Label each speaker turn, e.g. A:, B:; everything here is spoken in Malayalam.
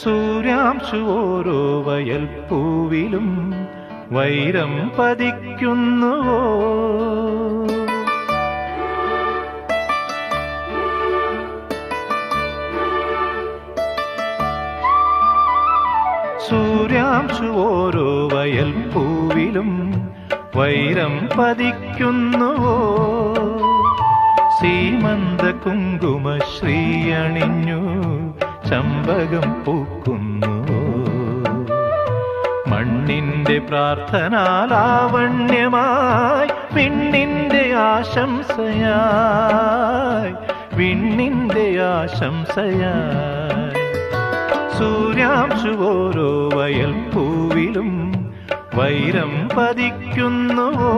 A: സൂര്യാംശു ഓരോ വയൽ പൂവിലും വൈരം പതിക്കുന്നുവോ? സൂര്യാംശു ഓരോ വയൽ പൂവിലും വൈരം പതിക്കുന്നുവോ? സീമന്ത കുങ്കുമ ശ്രീയണിഞ്ഞു ചമ്പകം പൂക്കുന്നുവോ മണ്ണിന്റെ പ്രാർത്ഥനാലാവണ്യമായി വിണ്ണിന്റെ ആശംസയായി വിണ്ണിന്റെ ആശംസയായി. സൂര്യാംശു ഓരോ വയൽ പൂവിലും വൈരം പതിക്കുന്നുവോ?